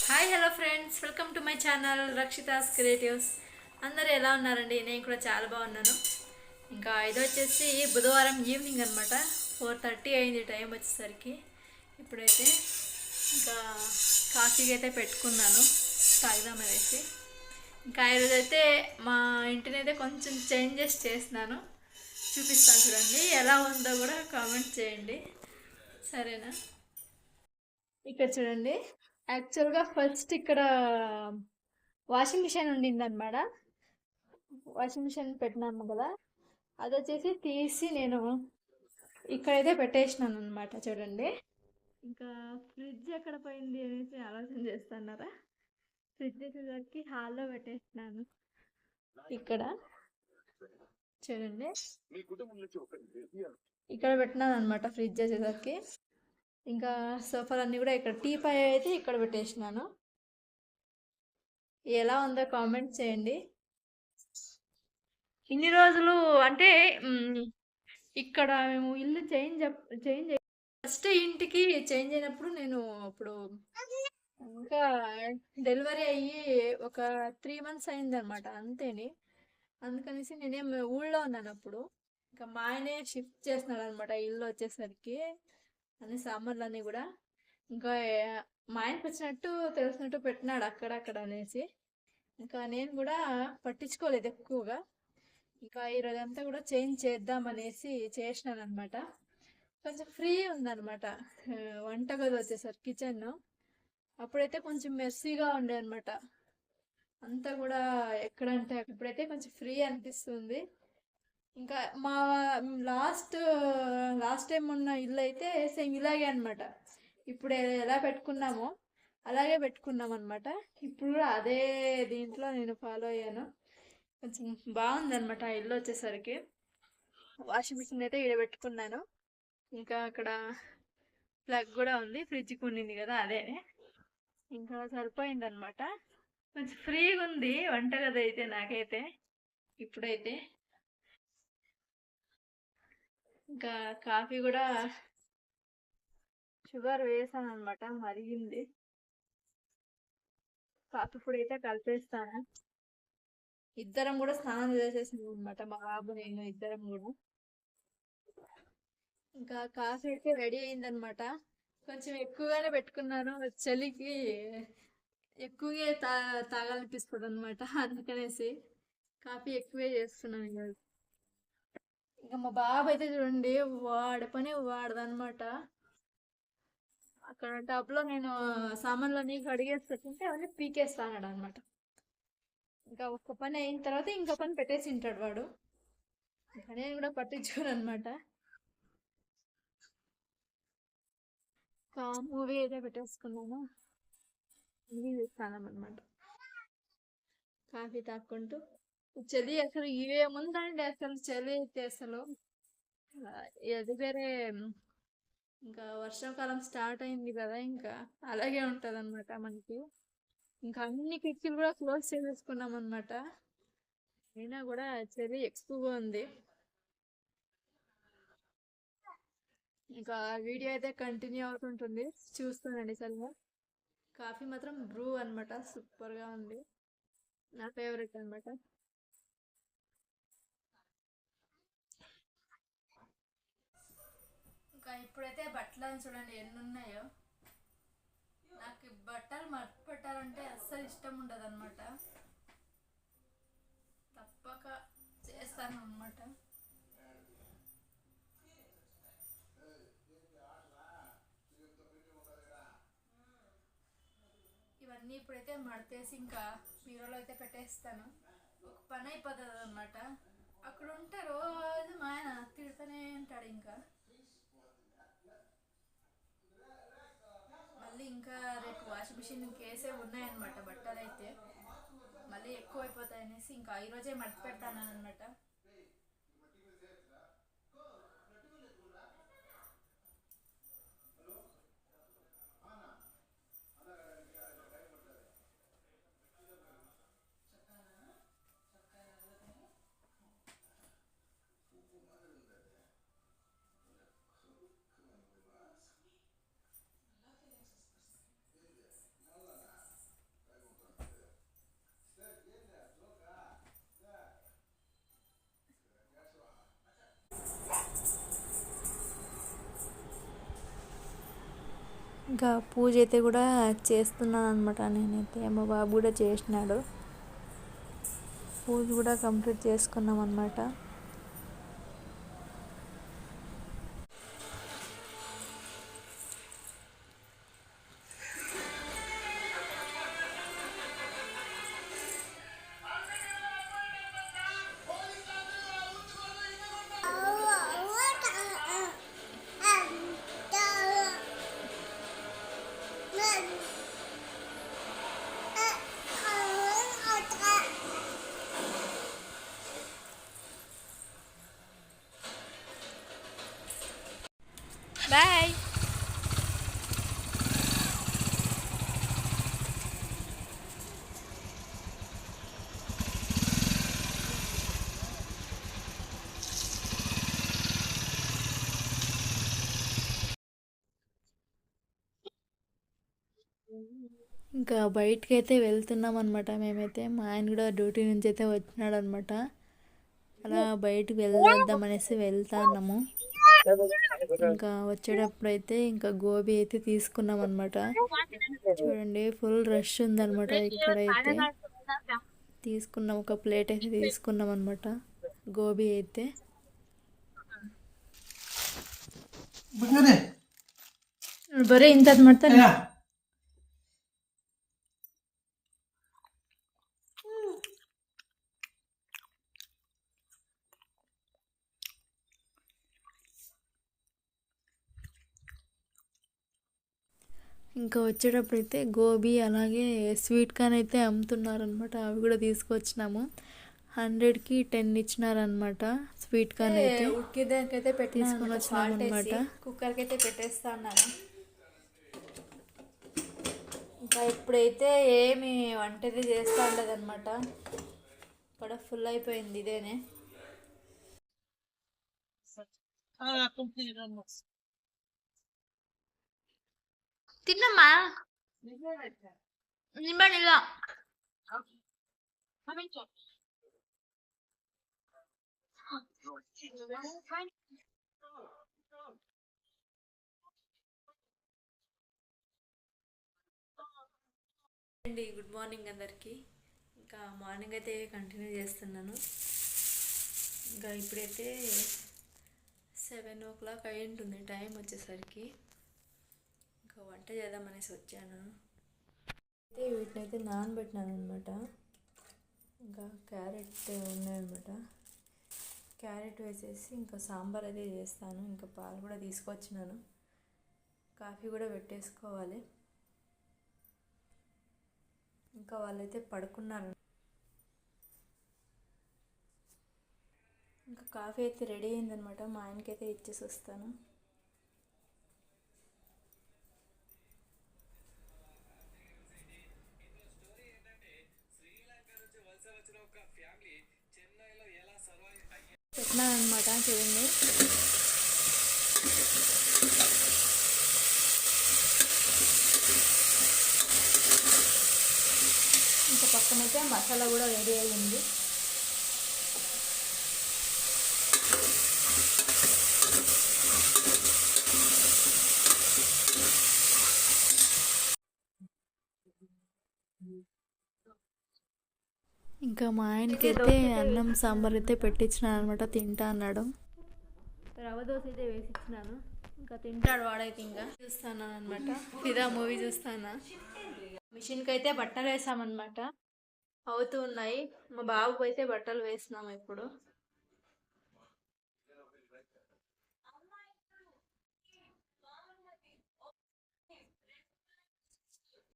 Hi hello friends welcome to my channel Rakshita's creatives అందరూ ఎలా ఉన్నారండి? నేను కూడా చాలా బాగున్నాను. ఇంకా ఇది వచ్చేసి బుధవారం ఈవినింగ్ అనమాట ఫోర్ థర్టీ అయింది టైం వచ్చేసరికి. ఇప్పుడైతే ఇంకా కాఫీకి అయితే పెట్టుకున్నాను తాగుదామనేసి ఇంకా ఈరోజు అయితే మా ఇంటిని అయితే కొంచెం చేంజెస్ చేసినాను చూపిస్తాను చూడండి ఎలా ఉందో కూడా కామెంట్ చేయండి. సరేనా? ఇక్కడ చూడండి. యాక్చువల్గా ఫస్ట్ ఇక్కడ వాషింగ్ మిషన్ ఉండింది అనమాట వాషింగ్ మిషన్ పెట్టినాము కదా. అది వచ్చేసి తీసి నేను ఇక్కడైతే పెట్టేసినాను అనమాట చూడండి. ఇంకా ఫ్రిడ్జ్ ఎక్కడ పోయింది అనేసి ఆలోచన చేస్తున్నారా? ఫ్రిడ్జ్ వచ్చేసరికి హాల్లో పెట్టేసినాను. ఇక్కడ చూడండి. ఇక్కడ పెట్టినాను అనమాట ఫ్రిడ్జ్ వచ్చేసరికి. ఇంకా సోఫాలన్నీ కూడా ఇక్కడ టీ పై అయితే ఇక్కడ పెట్టేసినాను. ఎలా ఉందో కామెంట్ చేయండి. ఇన్ని రోజులు అంటే ఇక్కడ మేము ఇల్లు చేంజ్ చేంజ్ ఫస్ట్ ఇంటికి చేంజ్ అయినప్పుడు నేను ఇప్పుడు ఇంకా డెలివరీ అయ్యి ఒక త్రీ మంత్స్ అయిందనమాట అంతేని. అందుకనేసి నేనేం ఊళ్ళో ఉన్నాను అప్పుడు. ఇంకా మా ఆయనే షిఫ్ట్ చేస్తున్నాడు అనమాట ఇల్లు వచ్చేసరికి. అన్ని సాంబార్లన్నీ కూడా. ఇంకా మా ఆయనకు వచ్చినట్టు తెలిసినట్టు పెట్టినాడు అక్కడక్కడ అనేసి. ఇంకా నేను కూడా పట్టించుకోలేదు ఎక్కువగా. ఇంకా ఈరోజు అంతా కూడా చేంజ్ చేద్దాం అనేసి చేసినాను అనమాట కొంచెం ఫ్రీ ఉందన్నమాట వంటగది వచ్చేసరికి కిచెన్ అప్పుడైతే కొంచెం మెస్సీగా ఉండే అనమాట అంతా కూడా ఎక్కడంటే ఇప్పుడైతే కొంచెం ఫ్రీ అనిపిస్తుంది. ఇంకా మా లాస్ట్ లాస్ట్ టైం ఉన్న ఇల్లు అయితే సేమ్ ఇలాగే అనమాట ఇప్పుడు ఎలా పెట్టుకున్నామో అలాగే పెట్టుకున్నాం అనమాట ఇప్పుడు కూడా అదే దీంట్లో నేను ఫాలో అయ్యాను. కొంచెం బాగుందనమాట ఆ ఇల్లు వచ్చేసరికి. వాషింగ్ మిషన్ అయితే ఇక్కడ పెట్టుకున్నాను. ఇంకా అక్కడ ప్లగ్ కూడా ఉంది ఫ్రిడ్జ్కి ఉండింది కదా అదే. ఇంకా సరిపోయింది అనమాట కొంచెం ఫ్రీగా ఉంది వంటగది అయితే నాకైతే. ఇప్పుడైతే ఇంకా కాఫీ కూడా షుగర్ వేసాను అనమాట మరిగింది. కాఫీ పొడి అయితే కలిపేస్తాను. ఇద్దరం కూడా స్నానం చేసేసాము అనమాట మా బాబు నేను ఇద్దరం కూడా. ఇంకా కాఫీ అయితే రెడీ అయిందనమాట కొంచెం ఎక్కువగానే పెట్టుకున్నాను చలికి ఎక్కువగా తా తాగాలనిపిస్తుంది అనమాట అందుకనేసి కాఫీ ఎక్కువే చేస్తున్నాను ఈరోజు. ఇంకా మా బాబు అయితే చూడండి వాడి పని వాడదనమాట అక్కడ టబ్లో నేను సామాన్లన్నీ కడిగేసి పెట్టుకుంటే అవన్నీ పీకేస్తాడు అనమాట ఇంకా ఒక్క పని అయిన తర్వాత ఇంకో పని పెట్టేసి ఉంటాడు వాడు. ఇంకా నేను కూడా పట్టించుకోను అనమాట మూవీ అయితే పెట్టేసుకున్నాను. మూవీ చూస్తాను అనమాట కాఫీ తాక్కుంటూ. చలి అసలు ఏముందండి అసలు చలి అయితే అసలు? అది వేరే ఇంకా వర్షాకాలం స్టార్ట్ అయింది కదా ఇంకా అలాగే ఉంటది అనమాట మనకి. ఇంకా అన్ని కిటికీలు కూడా క్లోజ్ చేసేసుకున్నాం అనమాట అయినా కూడా చలి ఎక్కువగా ఉంది. ఇంకా వీడియో అయితే కంటిన్యూ అవుతుంటుంది. చూస్తానండి సరిగా. కాఫీ మాత్రం బ్రూ అనమాట సూపర్గా ఉంది. నా ఫేవరెట్ అనమాట ఇంకా ఇప్పుడైతే బట్టలు చూడండి ఎన్ని ఉన్నాయో నాకు బట్టలు మడత పెట్టాలంటే అస్సలు ఇష్టం ఉండదు అనమాట తప్పక చేస్తాను అనమాట ఇవన్నీ ఇప్పుడైతే మడతేసి ఇంకా బీరోలో అయితే పెట్టేస్తాను. ఒక పని అయిపోతుంది అనమాట అక్కడ ఉంటే రోజు మా ఆయన తిడుతూనే ఉంటాడు ఇంకా మళ్ళీ ఇంకా రేపు వాషింగ్ మిషన్ కేసే ఉన్నాయన్నమాట బట్టలు అయితే మళ్ళీ ఎక్కువ అయిపోతాయి అనేసి ఇంకా ఈరోజే మడత పెడతాను అనమాట ఇంకా పూజ అయితే కూడా చేస్తున్నాను అనమాట నేనైతే. మా బాబు కూడా చేసినాడు. పూజ కూడా కంప్లీట్ చేసుకున్నాం అనమాట బాయ్ ఇంకా బయటికి అయితే వెళ్తున్నాం అనమాట మేమైతే. మా ఆయన కూడా డ్యూటీ నుంచి అయితే వచ్చినాడు అనమాట అలా బయటికి వెళ్దాం అనేసి వెళ్తాన్నాము. ఇంకా వచ్చేటప్పుడు అయితే ఇంకా గోబీ అయితే తీసుకున్నాం అనమాట చూడండి ఫుల్ రష్ ఉందన్నమాట ఇక్కడైతే తీసుకున్నాం ఒక ప్లేట్ అయితే తీసుకున్నాం అనమాట గోబీ అయితే ಬರೀ ಇಂಥದ್ದು ಮಾಡ್ತಾರೆ ఇంకా వచ్చేటప్పుడు అయితే గోబీ అలాగే స్వీట్ కార్న్ అయితే అమ్ముతున్నారనమాట అవి కూడా తీసుకొచ్చినాము. హండ్రెడ్కి టెన్ ఇచ్చినారనమాట స్వీట్ కార్న్ అయితే. ఉడికేదానికైతే తీసుకొని వచ్చినాం అనమాట కుక్కర్కి అయితే పెట్టేస్తా అన్నాను. ఇంకా ఇప్పుడైతే ఏమి వంట అయితే చేస్తా ఉండదన్నమాట. ఇక్కడ ఫుల్ అయిపోయింది ఇదేనే. తిన్నమ్మా. నిమ్మడిలా అండి గుడ్ మార్నింగ్ అందరికీ. ఇంకా మార్నింగ్ అయితే కంటిన్యూ చేస్తున్నాను. ఇంకా ఇప్పుడైతే సెవెన్ ఓ క్లాక్ అయి ఉంటుంది టైం వచ్చేసరికి. ఇంకా వంట చేద్దామనేసి వచ్చాను. అయితే వీటిని అయితే నానబెట్టినాను అనమాట ఇంకా క్యారెట్ ఉన్నాయన్నమాట. క్యారెట్ వేసేసి ఇంకా సాంబార్ అయితే చేస్తాను. ఇంకా పాలు కూడా తీసుకొచ్చినాను. కాఫీ కూడా పెట్టేసుకోవాలి. ఇంకా వాళ్ళైతే పడుకున్నారు. ఇంకా కాఫీ అయితే రెడీ అయిందనమాట మా ఆయనకైతే ఇచ్చేసి వస్తాను. పెట్టినాను అనమాట చూడండి. ఇంకా పక్కనైతే మసాలా కూడా రెడీ అయ్యింది. ఇంకా మా ఆయనకైతే అన్నం సాంబార్ అయితే పెట్టించినాను అనమాట తింటా అన్నాడు. రవ్వ దోశ అయితే వేసి ఇచ్చినాను. ఇంకా తింటాడు వాడైతే ఇంకా. చూస్తాను అనమాట ఫిదా మూవీ చూస్తానా? మిషన్కి అయితే బట్టలు వేసామన్నమాట. అవుతూ ఉన్నాయి. మా బాబుకి అయితే బట్టలు వేసినాము ఇప్పుడు.